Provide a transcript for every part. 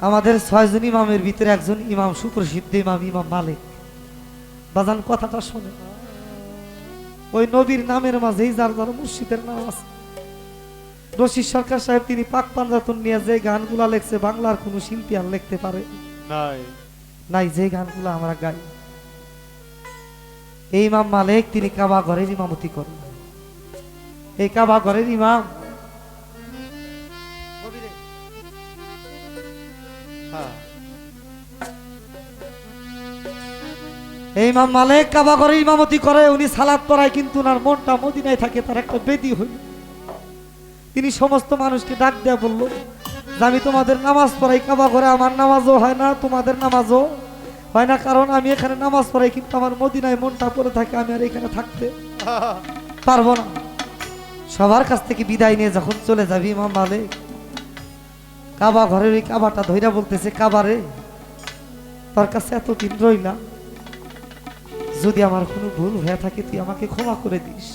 আমাদের ছয়জন ইমামের ভিতরে একজন ইমাম সুপ্রসিদ্ধ ইমাম ইমাম মালিক। বাজান কথাটা শোনে। ওই নবীর নামের মাঝেই যার যার মুর্শিদের নাম আছে। রশিদ সরকার সাহেব তিনি পাক পাঞ্জাতন নিয়ে যে গানগুলা লেখছে বাংলার কোনো শিল্পী আর লিখতে পারে? নাই। নাই যে গানগুলো আমরা গাই। এই ইমাম মালিক তিনি কাবা ঘরের ইমামতি করেন। এই কাবা ঘরের ইমাম এই ইমাম মালিক কাবা ঘরে ইমামতি করে উনি সালাদ পড়ায় কিন্তু ওনার মনটা মদিনায় থাকে তার একটা বেদি হইল। তিনি সমস্ত মানুষকে ডাক দেয়া বলল যে আমি তোমাদের নামাজ পড়াই কাবা ঘরে আমার নামাজও হয় না তোমাদের নামাজও হয় না কারণ আমি এখানে নামাজ পড়াই কিন্তু আমার মদিনায় মনটা পড়ে থাকে আমি আর এখানে থাকতে পারব না। সবার কাছ থেকে বিদায় নিয়ে যখন চলে যাবি ইমাম মালিক কাবা ঘরের ওই কাবাটা ধইরা বলতেছে কাবারে তোর কাছে এতদিন রইলাম যদি আমার কোনো ভুল হয়ে থাকে, তুই আমাকে ক্ষমা করে দিস।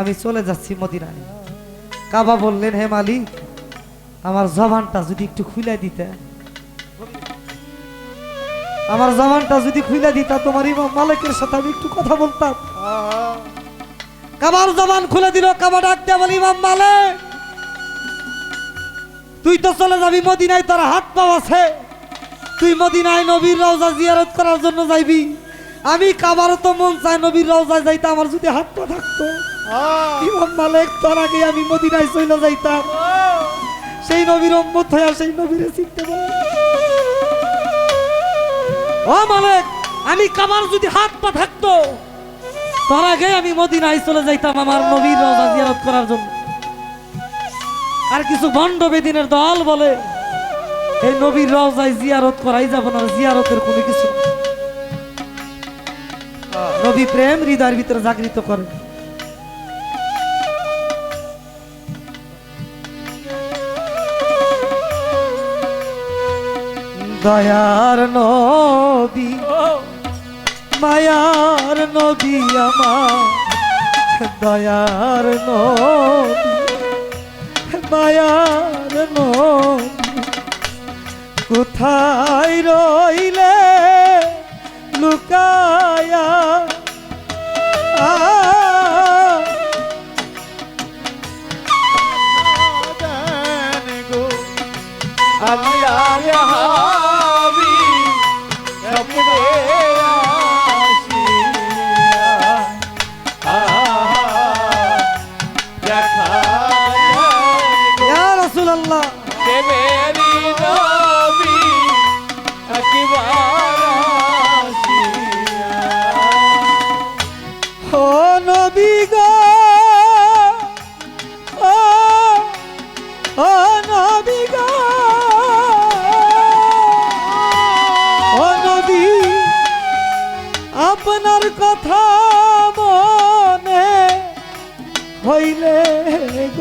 আমি চলে যাচ্ছি মদিনায়। কাবা বললেন, হে মালিক, আমার জবানটা যদি একটু খুলে দিতে। আমার জবানটা যদি খুলে দিতা, তোমার ইমাম মালিকের সাথে আমি একটু কথা বলতাম। কাবার জবান খুলে দিল, কাবা ডাক বলি, ইমাম মালিক, তুই তো চলে যাবি মদিনায়, তোর হাত পাও আছে। তুই মদিনায় নবীর রওজা জিয়ারত করার জন্য যাইবি। আমি কাবারও তো মন চায় নবীর রওজায় যাইতে আমার যদি হাত পা থাকতো। ইমাম মালিক তোর আগে আমি মদিনায় চলে যাইতাম। সেই নবীর উম্মত হয়ে সেই নবীরে চিনতে ও মালিক আমি কাবার যদি হাত পা থাকতো তোর আগে আমি মদিনায় চলে যাইতাম আমার নবীর রওজা জিয়ারত করার জন্য। আর কিছু ভণ্ড বেদিনের দল বলে এই নবীর রওজায় জিয়ারত করাই যাব না জিয়ারতের কোনো কিছু। নবী প্রেম হৃদয়ের ভিতরে জাগৃত করে। দয়ার নবী মায়ার নবী আমার। দয়ার নবী মায়ার নবী কোথায় রইলে লুকায়া আ, আল্লাহ। হাবি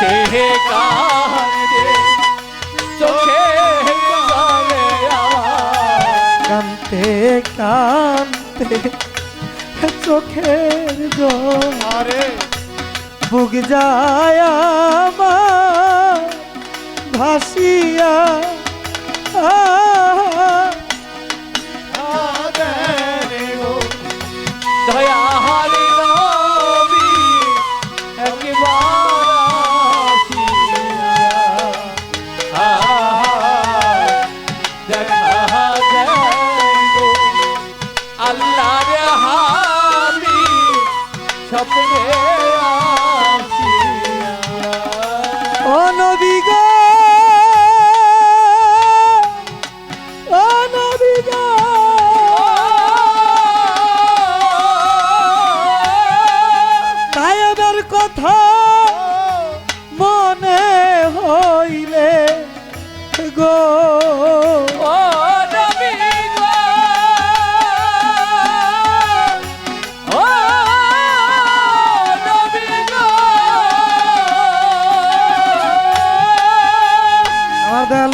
কান্তে কান্তে চোখে আমার কান্তে কান্তে চোখের জোরে বুক যায় আমার ভাসিয়া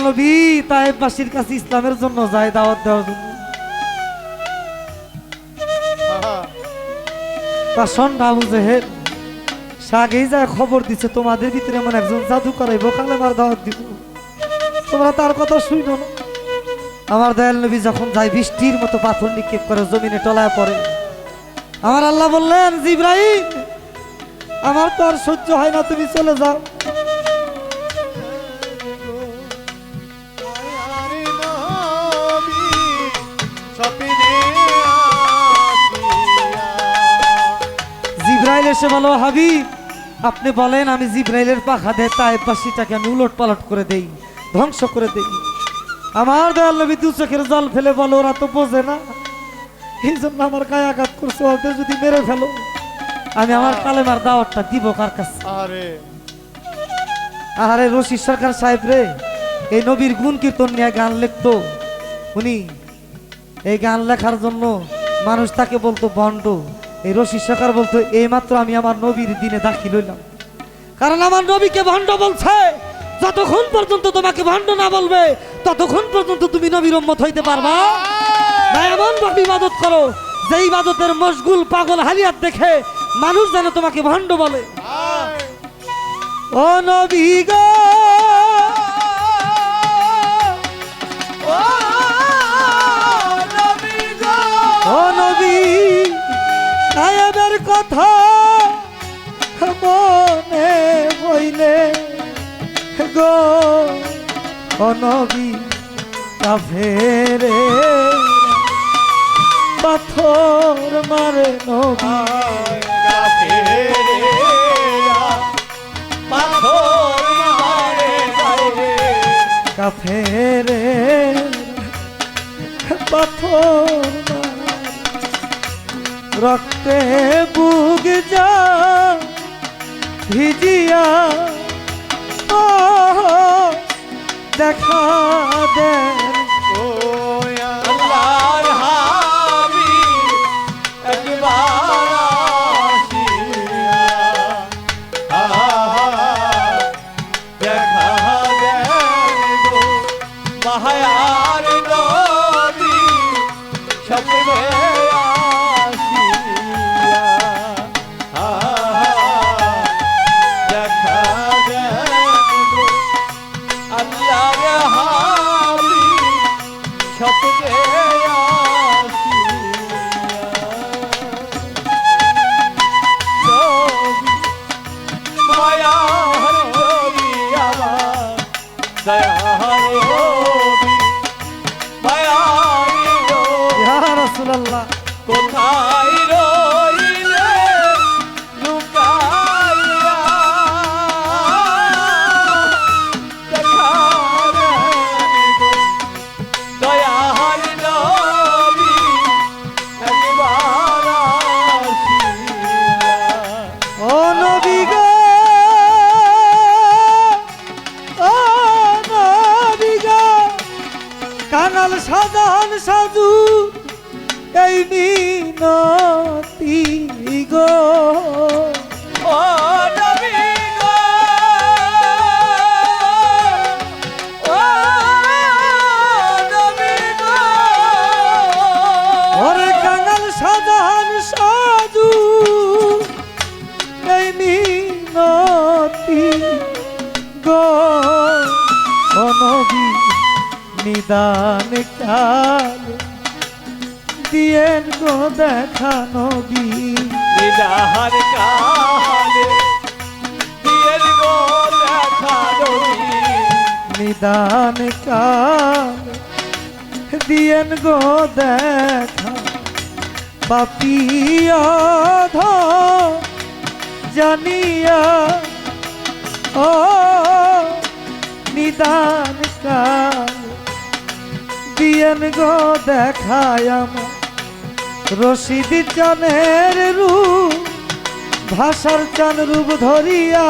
নবী তাইবাসীর কাছে ইসলামের জন্য যায় দাওয়াত দেওয়ার জন্য। তা সন্ধ্যা বুঝে হে সে আগেই যায় খবর দিচ্ছে তোমাদের ভিতরে এমন একজন জাদু করাইবো কালেমার দাওয়াত দিব। তোমরা তার কথা শুইনো না। আমার দয়াল নবী যখন যায় বৃষ্টির মতো পাথর নিক্ষেপ করে জমিনে টলায় পড়ে। আমার আল্লাহ বললেন জিব্রাহিম আমার তো আর সহ্য হয় না, তুমি চলে যাও। জিব্রাইল এসে বলো হাবিব আপনি বলেন আমি জিব্রাইলের পাখা দিয়ে তাই পাশিটাকে আমি উলট পালট করে দেই ধ্বংস করে দেই। আমার দয়াল নবী দু চোখের জল ফেলে বলো ওরা তো বোঝে না। এই জন্য আমার গায়ে আঘাত করছে ওদের যদি মেরে ফেলো আমি আমার কালেমার দাওয়াতটা দিব কার কাছে? আরে। আরে রশিদ সরকার সাহেব রে এই নবীর গুণ কীর্তন নিয়ে গান লিখতো। উনি এই গান লেখার জন্য মানুষ তাকে বলতো বন্ড এই রশি শেখার বলতো এই মাত্র আমি আমার নবীর দিনে দাখিল হইলাম। কারণ আমার নবীকে ভণ্ড বলছে যতক্ষণ পর্যন্ত তোমাকে ভণ্ড না বলবে ততক্ষণ পর্যন্ত তুমি নবীর উম্মত হইতে পারবা। না এমন ভাবে ইবাদত করো যে ইবাদতের মশগুল পাগল হালিয়াত দেখে মানুষ যেন তোমাকে ভণ্ড বলে। ও নবী গো! কথা মনে বইলে গো ও নবী কাফেরে পাথর মারে কাফেরে। পাথর। রক্তে বুক যা ভিজিয়া ও দেখা দেন রাসূলুল্লাহ কোথায় দিয়েন গো দেখা নবী নিদাহার কালে দিয়ের গো দেখা নবী নিদান কাল দিয়েন গো দেখা। পাপিয়া জানিয়া ও নিদান কাল দিয়েন গো দেখায় আমার রশিদ চানের রূপ ভাষার চান রূপ ধরিয়া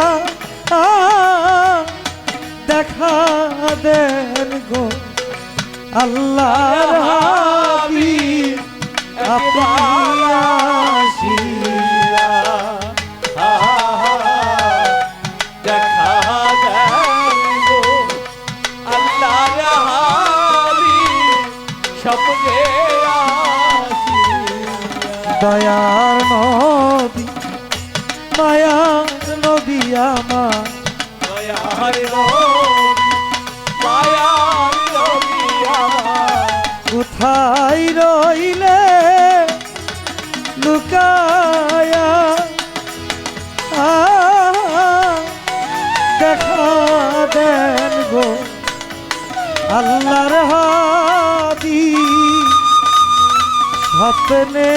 দেখা দেন গো আল্লাহ হাবিব। দয়ার নদী মায়ার নদী আমার। দয়ার নদী, মায়ার নদী আমার। কোথায় রইলে লুকায়া? দেখা দেন গো আল্লাহর হাদি। স্বপ্নে